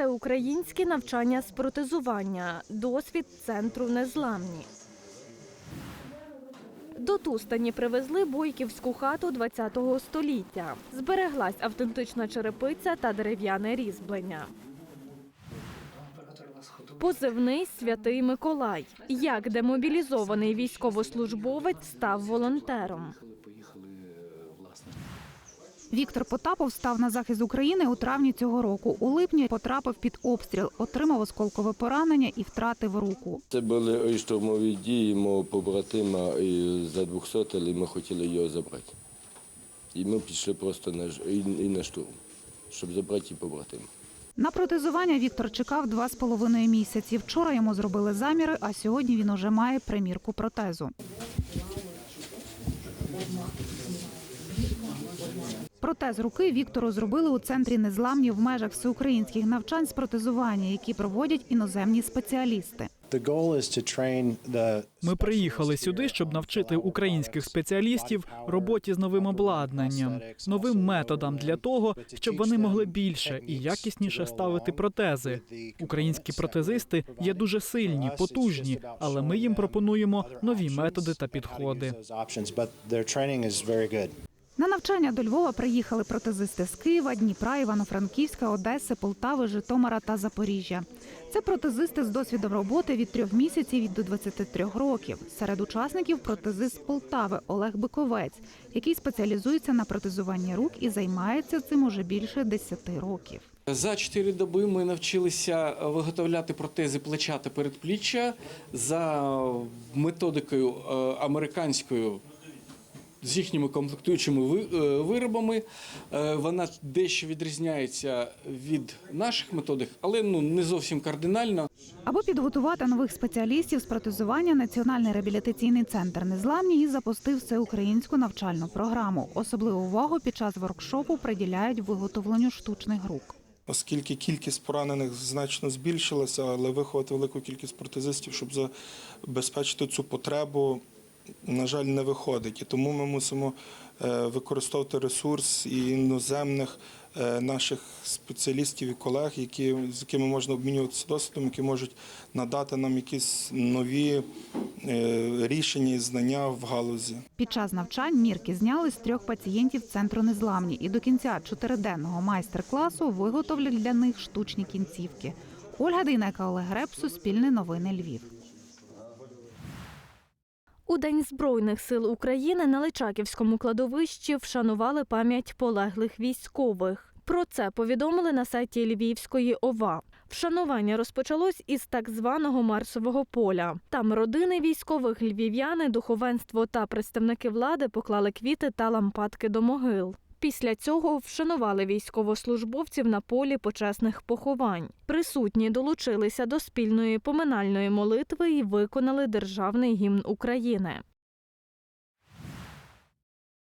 всеукраїнське навчання з протезування, досвід центру незламні. До Тустані привезли бойківську хату ХХ століття. Збереглась автентична черепиця та дерев'яне різьблення. Позивний святий Миколай. Як демобілізований військовослужбовець став волонтером. Віктор Потапов став на захист України у травні цього року. У липні потрапив під обстріл, отримав осколкове поранення і втратив руку. Це були штурмові дії мого побратима і за 200 і ми хотіли його забрати. І ми пішли просто на, і на штурм, щоб забрати і побратима. На протезування Віктор чекав два з половиною місяці. Вчора йому зробили заміри, а сьогодні він уже має примірку протезу. Протез руки Віктору зробили у центрі незламні в межах всеукраїнських навчань з протезування, які проводять іноземні спеціалісти. Ми приїхали сюди, щоб навчити українських спеціалістів роботі з новим обладнанням, новим методам для того, щоб вони могли більше і якісніше ставити протези. Українські протезисти є дуже сильні, потужні, але ми їм пропонуємо нові методи та підходи. На навчання до Львова приїхали протезисти з Києва, Дніпра, Івано-Франківська, Одеси, Полтави, Житомира та Запоріжжя. Це протезисти з досвідом роботи від трьох місяців і до 23 років. Серед учасників протезист Полтави Олег Биковець, який спеціалізується на протезуванні рук і займається цим уже більше 10 років. За чотири доби ми навчилися виготовляти протези плеча та передпліччя за методикою е, американською. З їхніми комплектуючими ви- е, виробами Е, вона дещо відрізняється від наших методик, але ну не зовсім кардинально. Аби підготувати нових спеціалістів з протезування, Національний реабілітаційний центр Незламні і запустив всеукраїнську навчальну програму. Особливу увагу під час воркшопу приділяють виготовленню штучних рук. оскільки кількість поранених значно збільшилася, але виховати велику кількість протезистів, щоб забезпечити цю потребу, на жаль, не виходить. І тому ми мусимо е, використовувати ресурс і іноземних е, наших спеціалістів і колег, які, з якими можна обмінюватися досвідом, які можуть надати нам якісь нові е, рішення і знання в галузі. Під час навчань мірки зняли з трьох пацієнтів центру Незламні, і до кінця чотириденного майстер-класу виготовлять для них штучні кінцівки. Ольга Дейнека, Олег Греб, Суспільне новини Львів. У День Збройних сил України на Личаківському кладовищі вшанували пам'ять полеглих військових. Про це повідомили на сайті Львівської ОВА. Вшанування розпочалось із так званого Марсового поля. Там родини військових львів'яни, духовенство та представники влади поклали квіти та лампадки до могил. Після цього вшанували військовослужбовців на полі почесних поховань. Присутні долучилися до спільної поминальної молитви і виконали державний гімн України.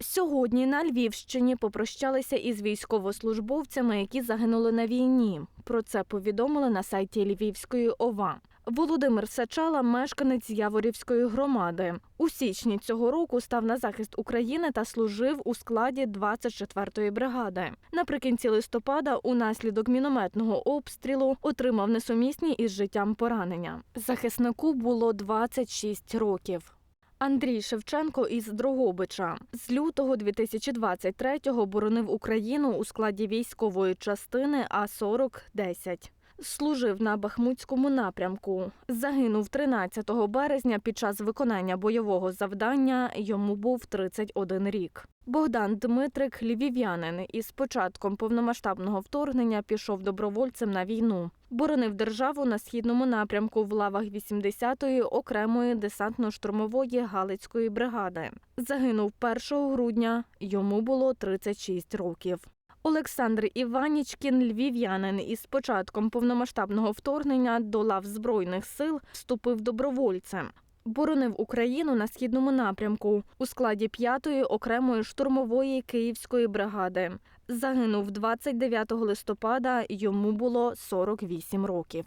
Сьогодні на Львівщині попрощалися із військовослужбовцями, які загинули на війні. Про це повідомили на сайті Львівської ОВА. Володимир Сачала, мешканець Яворівської громади. У січні цього року став на захист України та служив у складі 24-ї бригади. Наприкінці листопада, унаслідок мінометного обстрілу, отримав несумісні із життям поранення. Захиснику було 26 років. Андрій Шевченко із Дрогобича з лютого 2023-го боронив Україну у складі військової частини А 4010 Служив на Бахмутському напрямку. Загинув 13 березня під час виконання бойового завдання. Йому був 31 рік. Богдан Дмитрик, львів'янин, із початком повномасштабного вторгнення пішов добровольцем на війну. Боронив державу на східному напрямку в лавах 80-ї окремої десантно-штурмової Галицької бригади. Загинув 1 грудня. Йому було 36 років. Олександр Іванічкін, львів'янин, із початком повномасштабного вторгнення до лав збройних сил вступив добровольцем. Боронив Україну на східному напрямку у складі 5-ї окремої штурмової київської бригади. Загинув 29 листопада. Йому було 48 років.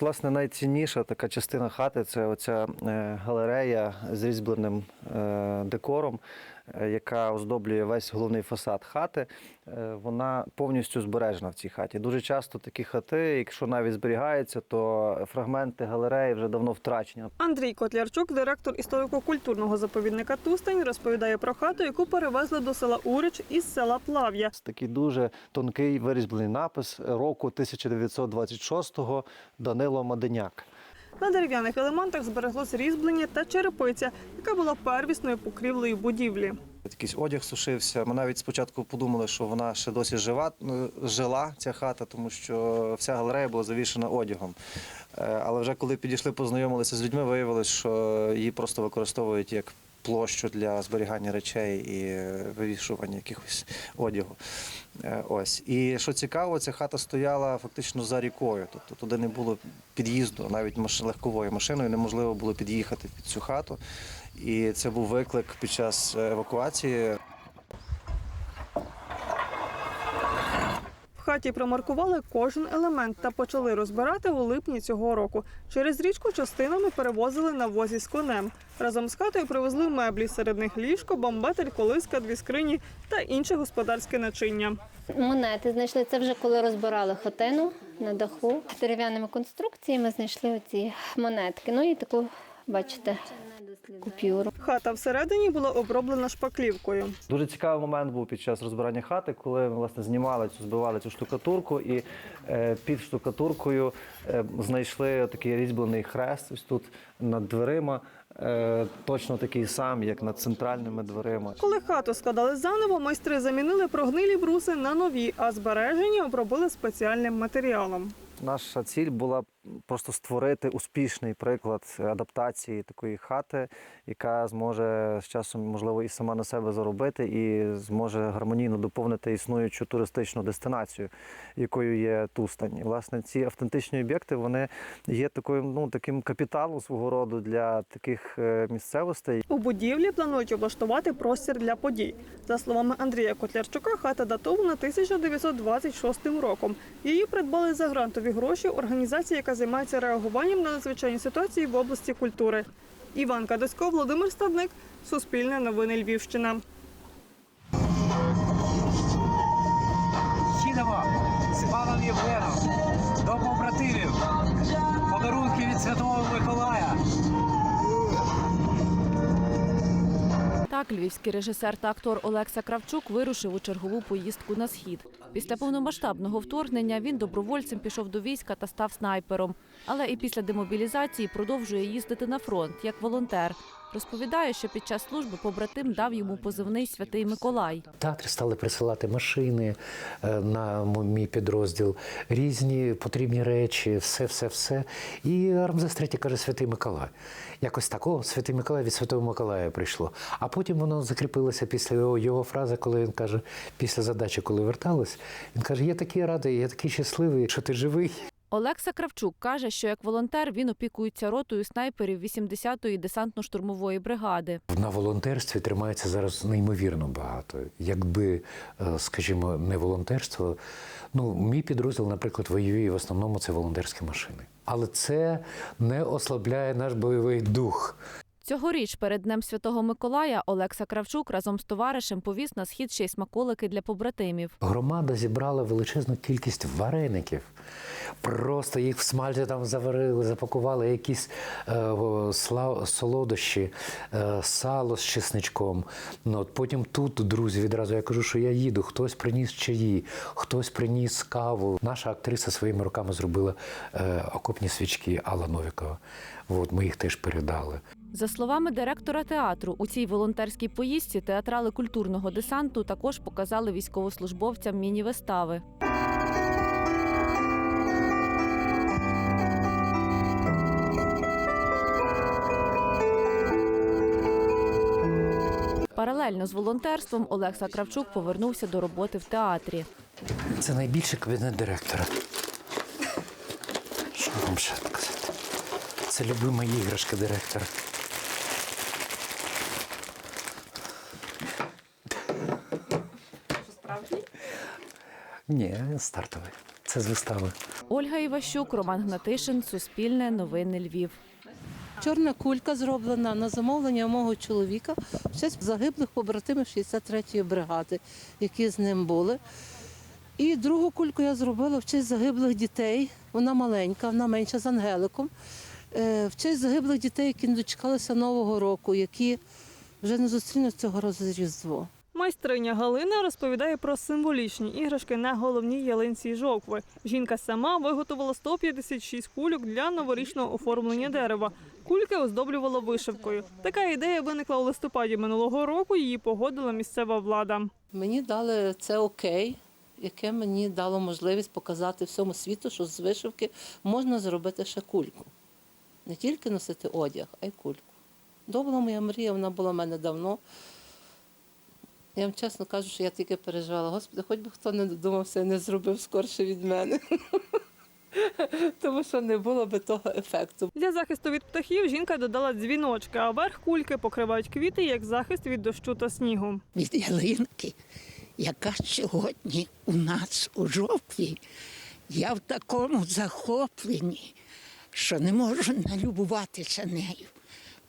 Власне, найцінніша така частина хати це оця е, галерея з різьбленим е, декором. Е, яка оздоблює весь головний фасад хати, е, вона повністю збережена в цій хаті. Дуже часто такі хати, якщо навіть зберігаються, то фрагменти галереї вже давно втрачені. Андрій Котлярчук, директор історико-культурного заповідника Тустань, розповідає про хату, яку перевезли до села Урич із села Плав'я. Такий дуже тонкий вирізблений напис року 1926-го Данило Маденяк. На дерев'яних елементах збереглось різьблення та черепиця, яка була первісною покрівлею будівлі. Якийсь одяг сушився. Ми навіть спочатку подумали, що вона ще досі жива, ну, жила ця хата, тому що вся галерея була завішена одягом. Е, Але вже коли підійшли, познайомилися з людьми, виявилось, що її просто використовують як площу для зберігання речей і вивішування якихось одягу. Е, Ось. І що цікаво, ця хата стояла фактично за рікою. Тобто туди не було під'їзду, навіть легковою машиною неможливо було під'їхати під цю хату. І це був виклик під час е, евакуації. Хаті промаркували кожен елемент та почали розбирати у липні цього року. Через річку частинами перевозили на возі з конем. Разом з хатою привезли меблі, серед них ліжко, бамбетель, колиска, дві скрині та інше господарське начиння. Монети знайшли це вже коли розбирали хатину на даху. Дерев'яними конструкціями знайшли оці монетки. Ну і таку, бачите, купюру. Хата всередині була оброблена шпаклівкою. Дуже цікавий момент був під час розбирання хати, коли ми власне знімали цю, збивали цю штукатурку, і е, під штукатуркою е, знайшли такий різьблений хрест ось тут над дверима, е, точно такий сам, як над центральними дверима. Коли хату складали заново, майстри замінили прогнилі бруси на нові, а збережені обробили спеціальним матеріалом. Наша ціль була просто створити успішний приклад адаптації такої хати, яка зможе з часом, можливо, і сама на себе заробити, і зможе гармонійно доповнити існуючу туристичну дестинацію, якою є Тустань. Власне, ці автентичні об'єкти вони є такою, ну, таким капіталом свого роду для таких е, місцевостей. У будівлі планують облаштувати простір для подій. За словами Андрія Котлярчука, хата датована 1926 роком. Її придбали за грантові гроші організації, яка займається реагуванням на надзвичайні ситуації в області культури. Іван Кадисько, Володимир Стадник, Суспільне новини Львівщина. Їдемо з паном Євгеном до побратимів. Подарунки від Святого Миколая. Так, львівський режисер та актор Олекса Кравчук вирушив у чергову поїздку на схід. Після повномасштабного вторгнення він добровольцем пішов до війська та став снайпером. Але і після демобілізації продовжує їздити на фронт як волонтер. Розповідає, що під час служби побратим дав йому позивний Святий Миколай. Театри стали присилати машини е, на мій підрозділ, різні потрібні речі, все, все, все. І Рамзес III каже Святий Миколай. Якось так, о, Святий Миколай від Святого Миколая прийшло. А потім воно закріпилося після його, його фрази, коли він каже, після задачі, коли вертались, він каже: Я такий радий, я такий щасливий, що ти живий. Олекса Кравчук каже, що як волонтер він опікується ротою снайперів 80-ї десантно-штурмової бригади. На волонтерстві тримається зараз неймовірно багато. Якби, е, скажімо, не волонтерство, ну мій підрозділ, наприклад, воює в основному це волонтерські машини. Але це не ослабляє наш бойовий дух. Цьогоріч перед Днем Святого Миколая Олекса Кравчук разом з товаришем повіз на схід ще й смаколики для побратимів. Громада зібрала величезну кількість вареників. Просто їх в смальті там заварили, запакували якісь е, о, сла- солодощі, е, сало з чесничком. Ну, от потім тут друзі відразу я кажу, що я їду. Хтось приніс чаї, хтось приніс каву. Наша актриса своїми руками зробила е, окопні свічки Алла Новікова. От, ми їх теж передали. За словами директора театру, у цій волонтерській поїздці театрали культурного десанту також показали військовослужбовцям міні-вистави. Паралельно з волонтерством Олекса Кравчук повернувся до роботи в театрі. Це найбільший кабінет директора. Що вам ще сказати? Це любима іграшка директора. Ні, він стартовий. Це з вистави. Ольга Іващук, Роман Гнатишин, Суспільне, Новини Львів. Чорна кулька зроблена на замовлення мого чоловіка в честь загиблих побратимів 63-ї бригади, які з ним були. І другу кульку я зробила в честь загиблих дітей. Вона маленька, вона менша з Ангеликом. Е, В честь загиблих дітей, які не дочекалися Нового року, які вже не зустрінуть цього разу Різдво. Майстриня Галина розповідає про символічні іграшки на головній ялинці жовкви. Жінка сама виготовила 156 кульок для новорічного оформлення дерева. Кульки оздоблювала вишивкою. Така ідея виникла у листопаді минулого року. Її погодила місцева влада. Мені дали це окей, яке мені дало можливість показати всьому світу, що з вишивки можна зробити ще кульку. Не тільки носити одяг, а й кульку. То моя мрія, вона була в мене давно. Я вам чесно кажу, що я тільки переживала, Господи, хоч би хто не додумався не зробив скорше від мене. Тому що не було би того ефекту. Для захисту від птахів жінка додала дзвіночки, а верх кульки покривають квіти як захист від дощу та снігу. від ялинки, яка сьогодні у нас у жовтві. Я в такому захопленні, що не можу налюбуватися нею.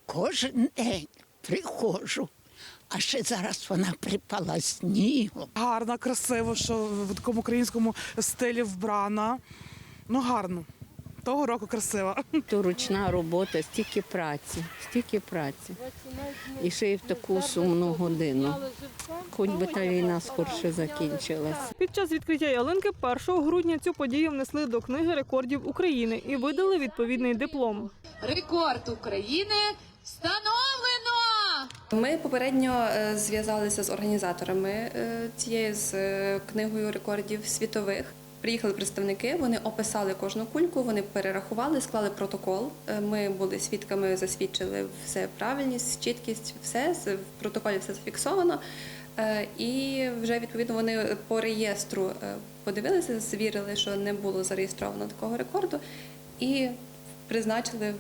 Кожен день приходжу, а ще зараз вона припала снігом. Гарна, красиво, що в такому українському стилі вбрана. Ну, гарно. Того року красиво. То ручна робота, стільки праці, стільки праці. І ще й в таку сумну годину. Хоч би та війна скорше закінчилась. Під час відкриття ялинки 1 грудня цю подію внесли до книги рекордів України і видали відповідний диплом. Рекорд України встановлено! Ми попередньо е, зв'язалися з організаторами е, цієї з е, книгою рекордів світових. Приїхали представники, вони описали кожну кульку, вони перерахували, склали протокол. Ми були свідками, засвідчили все правильність, чіткість, все в протоколі все зафіксовано. І вже відповідно вони по реєстру подивилися, звірили, що не було зареєстровано такого рекорду, і призначили,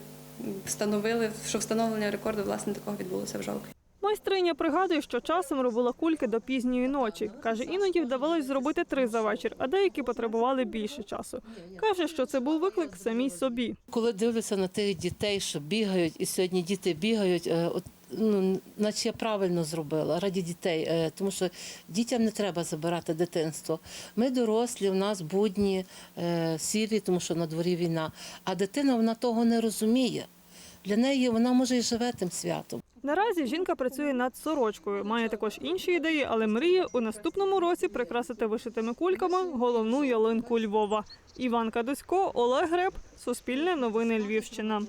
встановили, що встановлення рекорду власне такого відбулося в жовтні. Майстриня пригадує, що часом робила кульки до пізньої ночі. Каже, іноді вдавалось зробити три за вечір, а деякі потребували більше часу. Каже, що це був виклик самій собі. Коли дивлюся на тих дітей, що бігають, і сьогодні діти бігають, е, от, ну, наче я правильно зробила раді дітей, е, тому що дітям не треба забирати дитинство. Ми дорослі, у нас будні, е, сірі, тому що на дворі війна. А дитина вона того не розуміє. Для неї вона може і живе тим святом. Наразі жінка працює над сорочкою. Має також інші ідеї, але мріє у наступному році прикрасити вишитими кульками головну ялинку Львова. Іванка Досько, Олег Греб, Суспільне новини Львівщина.